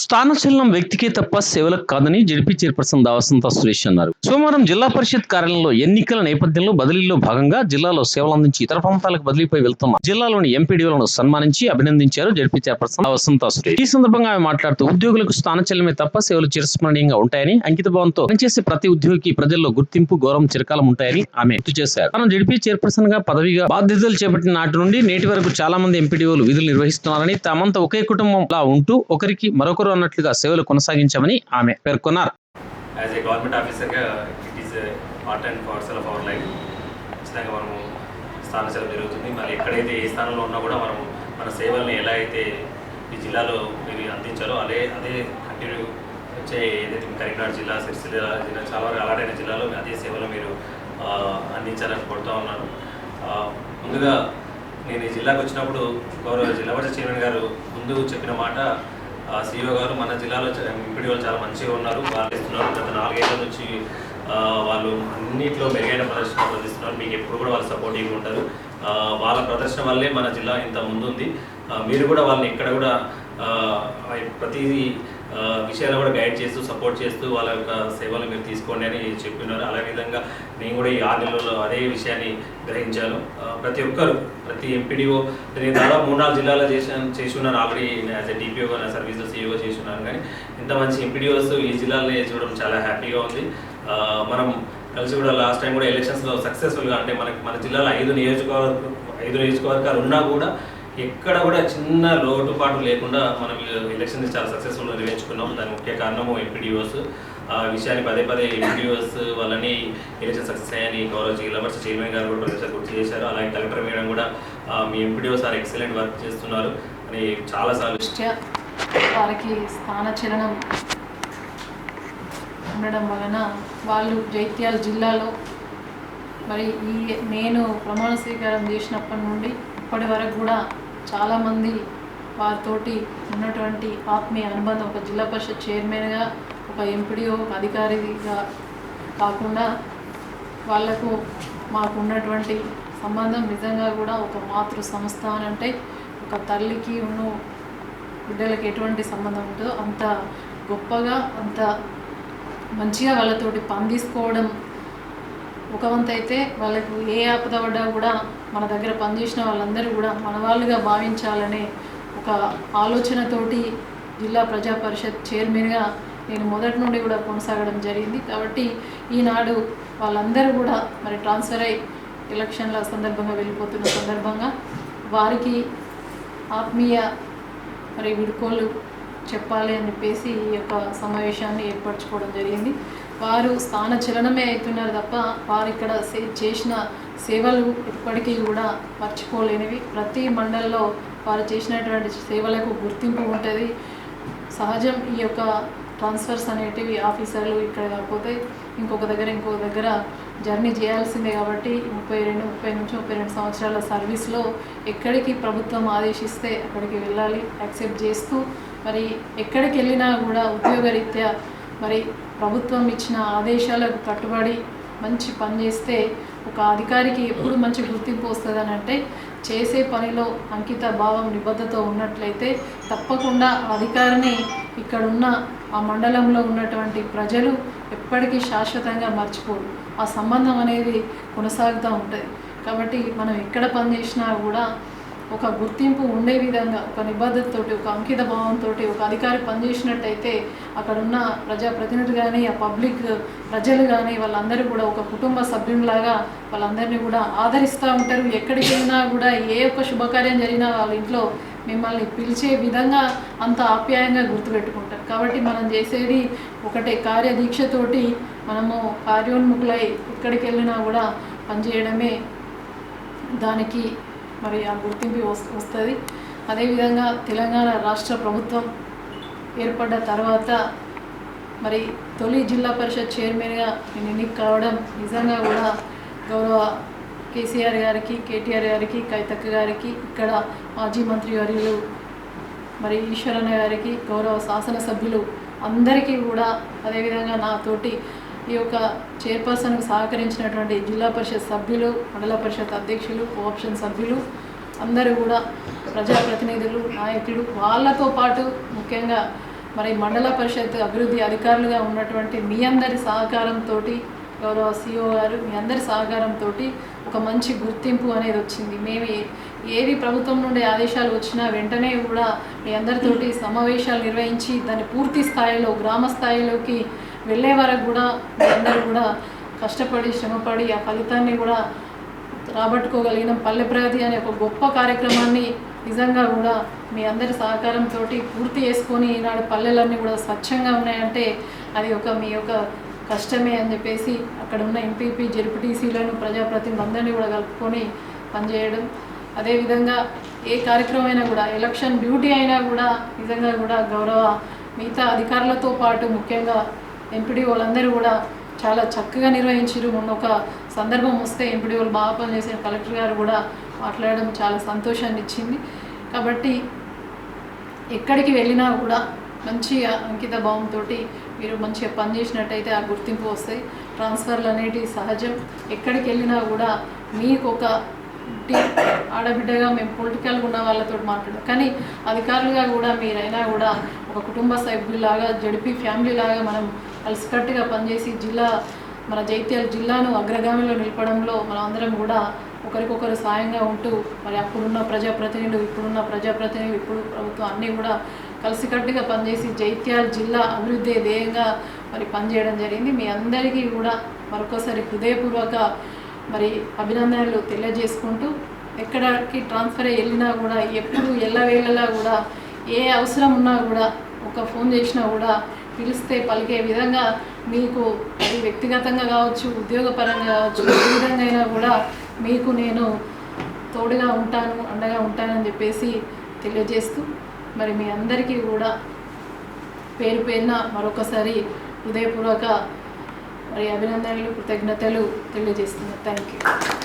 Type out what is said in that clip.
స్థానచలనం వ్యక్తికే తప్ప సేవలకు కాదని జడిపి చైర్పర్సన్ దావసంత సురేష్ అన్నారు. సోమవారం జిల్లా పరిషత్ కార్యాలయంలో ఎన్నికల నేపథ్యంలో బదిలీలో భాగంగా జిల్లాలో సేవలు అందించి ఇతర ప్రాంతాలకు బదిలీపై వెళ్తున్న జిల్లాలోని ఎంపీడీలను సన్మానించి అభినందించారు జడిపి చైర్పర్సన్ దావసంత సురేష్. ఈ సందర్భంగా ఆమె మాట్లాడుతూ ఉద్యోగులకు స్థానచలనమే తప్ప సేవలు చిరస్మరణీయంగా ఉంటాయని అంకిత భావంతో పనిచేసే ప్రతి ఉద్యోగికి ప్రజల్లో గుర్తింపు గౌరవం చిరకాలం ఉంటాయని ఆమె గుర్తు చేశారు. తాను జడిపి చైర్పర్సన్గా పదవిగా బాధ్యతలు చేపట్టిన నాటి నుండి నేటి వరకు చాలా మంది ఎంపీడీఓలు విధులు నిర్వహిస్తున్నారని తమంతా ఒకే కుటుంబంలా ఉంటూ ఒకరికి మరొకరు అన్నట్లుగా సేవలు కొనసాగించామని ఆమె పేర్కొన్నారు. యాజ్ ఏ గవర్నమెంట్ ఆఫీసర్గా it is part and parcel of our life ఖచ్చితంగా మనము స్థానించడం జరుగుతుంది. మరి ఎక్కడైతే ఏ స్థానంలో ఉన్నా కూడా మనం మన సేవల్ని ఎలా అయితే ఈ జిల్లాలో మీరు అందించారో అదే అదే కంటిన్యూ వచ్చే ఏదైతే కరీంనగర్ జిల్లా సిరిసిల్ల జిల్లా చాలా వరకు అలాడైన జిల్లాలో అదే సేవలు మీరు అందించాలని కోరుతూ ఉన్నాను. ముందుగా నేను ఈ జిల్లాకు వచ్చినప్పుడు గౌరవ జిల్లా పరిషత్ చైర్మన్ గారు ముందు చెప్పిన మాట సీఈఓ గారు మన జిల్లాలో ఇప్పటి వాళ్ళు చాలా మంచిగా ఉన్నారు. వాళ్ళు ఇస్తున్నారు. గత నాలుగేళ్ళ నుంచి వాళ్ళు అన్నింటిలో మెరుగైన ప్రదర్శన ప్రదర్శిస్తున్నారు మీకు ఎప్పుడు కూడా వాళ్ళు సపోర్టింగ్ ఉంటారు. వాళ్ళ ప్రదర్శన వల్లే మన జిల్లా ఇంత ముందుంది. మీరు కూడా వాళ్ళని ఇక్కడ కూడా ప్రతిదీ ప్రతి విషయాలు కూడా గైడ్ చేస్తూ సపోర్ట్ చేస్తూ వాళ్ళ యొక్క సేవలు మీరు తీసుకోండి అని చెప్పినారు. అదే విధంగా నేను కూడా ఈ ఆరు నెలల్లో అదే విషయాన్ని గ్రహించాను. ప్రతి ఒక్కరు ప్రతి ఎంపీడీఓ నేను దాదాపు మూడు నాలుగు జిల్లాలో చేసాను చేసి ఉన్నాను ఆల్రెడీ యాజ్ ఎ డిపిఓగా నా సర్వీస్లో సీఈఓ చేసి ఉన్నాను కానీ ఇంత మంచి ఎంపీడీఓస్ ఈ జిల్లాలో చూడడం చాలా హ్యాపీగా ఉంది. మనం కలిసి కూడా లాస్ట్ టైం కూడా ఎలక్షన్స్లో సక్సెస్ఫుల్గా అంటే మనకి మన జిల్లాలో ఐదు నియోజకవర్గ ఐదు నియోజకవర్గాలు ఉన్నా కూడా ఎక్కడ కూడా చిన్న లోటుపాటు లేకుండా మనం ఎలక్షన్ చాలా సక్సెస్ఫుల్గా నిర్వహించుకున్నాం. దాని ముఖ్య కారణము ఎంపీడీఓస్. ఆ విషయాన్ని పదే పదే ఎంపీడీఓస్ వాళ్ళని ఎలక్షన్ సక్సెస్ అయ్యని గౌరవ జిల్లా చైర్మన్ గారు కూడా గుర్తు చేశారు. అలాగే కలెక్టర్ మేడం కూడా మీ ఎంపీడీఓస్ ఆర్ ఎక్సలెంట్ వర్క్ చేస్తున్నారు. అని చాలాసార్లు వారికి స్థానచలనం ఉండడం వలన వాళ్ళు జైత్యాల జిల్లాలో మరి ఈ నేను ప్రమాణ స్వీకారం చేసినప్పటి నుండి ఇప్పటి వరకు కూడా చాలామంది వారితోటి ఉన్నటువంటి ఆత్మీయ అనుబంధం ఒక జిల్లా పరిషత్ చైర్మన్గా ఒక ఎంపీడీఓ ఒక అధికారిగా కాకుండా వాళ్ళకు మాకు ఉన్నటువంటి సంబంధం నిజంగా కూడా ఒక మాతృ సంస్థ అని అంటే ఒక తల్లికి ఉన్న బిడ్డలకి ఎటువంటి సంబంధం ఉంటుందో అంత గొప్పగా అంత మంచిగా వాళ్ళతోటి పనితీసుకోవడం ఒక వంతు అయితే వాళ్ళకు ఏ ఆపద పడ్డా కూడా మన దగ్గర పనిచేసిన వాళ్ళందరూ కూడా మన వాళ్ళుగా భావించాలనే ఒక ఆలోచనతోటి జిల్లా ప్రజా పరిషత్ చైర్మన్గా నేను మొదటి నుండి కూడా కొనసాగడం జరిగింది. కాబట్టి ఈనాడు వాళ్ళందరూ కూడా మరి ట్రాన్స్ఫర్ అయ్యి ఎలక్షన్ల సందర్భంగా వెళ్ళిపోతున్న సందర్భంగా వారికి ఆత్మీయ మరి విడుకోలు చెప్పాలి అని చెప్పేసి ఈ యొక్క సమావేశాన్ని ఏర్పరచుకోవడం జరిగింది. వారు స్థాన చలనమే అవుతున్నారు తప్ప వారు ఇక్కడ చేసిన సేవలు ఇప్పటికీ కూడా మర్చిపోలేనివి. ప్రతి మండలంలో వారు చేసినటువంటి సేవలకు గుర్తింపు ఉంటుంది. సహజం ఈ యొక్క ట్రాన్స్ఫర్స్ అనేటివి ఆఫీసర్లు ఇక్కడ కాకపోతే ఇంకొక దగ్గర ఇంకొక దగ్గర జర్నీ చేయాల్సిందే కాబట్టి ముప్పై రెండు ముప్పై నుంచి ముప్పై రెండు సంవత్సరాల సర్వీస్లో ఎక్కడికి ప్రభుత్వం ఆదేశిస్తే అక్కడికి వెళ్ళాలి యాక్సెప్ట్ చేస్తూ మరి ఎక్కడికి వెళ్ళినా కూడా ఉద్యోగరీత్యా మరి ప్రభుత్వం ఇచ్చిన ఆదేశాలకు కట్టుబడి మంచి పని చేస్తే ఒక అధికారికి ఎప్పుడు మంచి గుర్తింపు వస్తుందని అంటే చేసే పనిలో అంకిత భావం నిబద్ధతో ఉన్నట్లయితే తప్పకుండా అధికారిని ఇక్కడ ఉన్న ఆ మండలంలో ఉన్నటువంటి ప్రజలు ఎప్పటికీ శాశ్వతంగా మర్చిపోరు. ఆ సంబంధం అనేది కొనసాగుతూ ఉంటుంది. కాబట్టి మనం ఎక్కడ పనిచేసినా కూడా ఒక గుర్తింపు ఉండే విధంగా ఒక నిబద్ధతతోటి ఒక అంకిత భావంతో ఒక అధికారి పనిచేసినట్టయితే అక్కడున్న ప్రజా ప్రజాప్రతినిధులు కానీ ఆ పబ్లిక్ ప్రజలు కానీ వాళ్ళందరూ కూడా ఒక కుటుంబ సభ్యునిలాగా వాళ్ళందరినీ కూడా ఆదరిస్తూ ఉంటారు. ఎక్కడికి వెళ్ళినా కూడా ఏ ఒక్క శుభకార్యం జరిగినా వాళ్ళ ఇంట్లో మిమ్మల్ని పిలిచే విధంగా అంత ఆప్యాయంగా గుర్తుపెట్టుకుంటారు. కాబట్టి మనం చేసేది ఒకటే కార్యదీక్షతోటి మనము కార్యోన్ముఖులై ఎక్కడికి వెళ్ళినా కూడా పనిచేయడమే. దానికి మరి ఆ గుర్తింపు వస్తుంది. అదేవిధంగా తెలంగాణ రాష్ట్ర ప్రభుత్వం ఏర్పడ్డ తర్వాత మరి తొలి జిల్లా పరిషత్ చైర్మన్గా నేను ఎన్నిక కావడం నిజంగా కూడా గౌరవ కేసీఆర్ గారికి కేటీఆర్ గారికి కైతక్క గారికి ఇక్కడ మాజీ మంత్రి వర్యులు మరి ఈశ్వరన్న గారికి గౌరవ శాసనసభ్యులు అందరికీ కూడా అదేవిధంగా నాతోటి ఈ యొక్క చైర్పర్సన్కు సహకరించినటువంటి జిల్లా పరిషత్ సభ్యులు మండల పరిషత్ అధ్యక్షులు కోఆప్షన్ సభ్యులు అందరూ కూడా ప్రజాప్రతినిధులు నాయకులు వాళ్ళతో పాటు ముఖ్యంగా మరి మండల పరిషత్ అభివృద్ధి అధికారులుగా ఉన్నటువంటి మీ అందరి సహకారంతో గౌరవ సిఓ గారు మీ అందరి సహకారంతో ఒక మంచి గుర్తింపు అనేది వచ్చింది. మేము ఏది ప్రభుత్వం నుండి ఆదేశాలు వచ్చినా వెంటనే కూడా మీ అందరితోటి సమావేశాలు నిర్వహించి దాన్ని పూర్తి స్థాయిలో గ్రామ స్థాయిలోకి వెళ్ళే వరకు కూడా మీ అందరూ కూడా కష్టపడి శ్రమపడి ఆ ఫలితాన్ని కూడా రాబట్టుకోగలిగిన పల్లె ప్రగతి అనే ఒక గొప్ప కార్యక్రమాన్ని నిజంగా కూడా మీ అందరి సహకారంతో పూర్తి చేసుకొని ఈనాడు పల్లెలన్నీ కూడా స్వచ్ఛంగా ఉన్నాయంటే అది ఒక మీ యొక్క కష్టమే అని చెప్పేసి అక్కడ ఉన్న ఎంపీపీ జెడ్పీటీసీలను ప్రజాప్రతినిధులందరినీ కూడా కలుపుకొని పనిచేయడం. అదేవిధంగా ఏ కార్యక్రమం అయినా కూడా ఎలక్షన్ డ్యూటీ అయినా కూడా నిజంగా కూడా గౌరవ మిగతా అధికారులతో పాటు ముఖ్యంగా ఎంపీడీ వాళ్ళందరూ కూడా చాలా చక్కగా నిర్వహించారు. మొన్న ఒక సందర్భం వస్తే ఎంపీడీ వాళ్ళు బాగా పనిచేసిన కలెక్టర్ గారు కూడా మాట్లాడడం చాలా సంతోషాన్ని ఇచ్చింది. కాబట్టి ఎక్కడికి వెళ్ళినా కూడా మంచి అంకిత భావంతో మీరు మంచిగా పనిచేసినట్టయితే ఆ గుర్తింపు వస్తాయి. ట్రాన్స్ఫర్లు అనేటివి సహజం. ఎక్కడికి వెళ్ళినా కూడా మీకు ఒక ఆడబిడ్డగా మేము పొలిటికల్గా ఉన్న వాళ్ళతో మాట్లాడాం. కానీ అధికారులుగా కూడా మీరైనా కూడా ఒక కుటుంబ సభ్యులాగా జడిపి ఫ్యామిలీ లాగా మనం కలిసికట్టుగా పనిచేసి జిల్లా మన జైత్యాల జిల్లాను అగ్రగామిలో నిలపడంలో మనం అందరం కూడా ఒకరికొకరు సాయంగా ఉంటూ మరి అప్పుడున్న ప్రజాప్రతినిధులు ఇప్పుడున్న ప్రజాప్రతినిధులు ఇప్పుడు ప్రభుత్వం అన్నీ కూడా కలిసికట్టుగా పనిచేసి జైత్యాల జిల్లా అభివృద్ధి ధ్యేయంగా మరి పనిచేయడం జరిగింది. మీ అందరికీ కూడా మరొకసారి హృదయపూర్వక మరి అభినందనలు తెలియజేసుకుంటూ ఎక్కడికి ట్రాన్స్ఫర్ అయ్యి వెళ్ళినా కూడా ఎప్పుడు ఎల్లవేళలా కూడా ఏ అవసరం ఉన్నా కూడా ఒక ఫోన్ చేసినా కూడా పిలిస్తే పలికే విధంగా మీకు అది వ్యక్తిగతంగా కావచ్చు ఉద్యోగపరంగా కావచ్చు ఏ విధంగా అయినా కూడా మీకు నేను తోడుగా ఉంటాను అండగా ఉంటానని చెప్పేసి తెలియజేస్తూ మరి మీ అందరికీ కూడా పేరు పేరున మరొకసారి హృదయపూర్వక మరి అభినందనలు కృతజ్ఞతలు తెలియజేస్తున్నాను. Thank you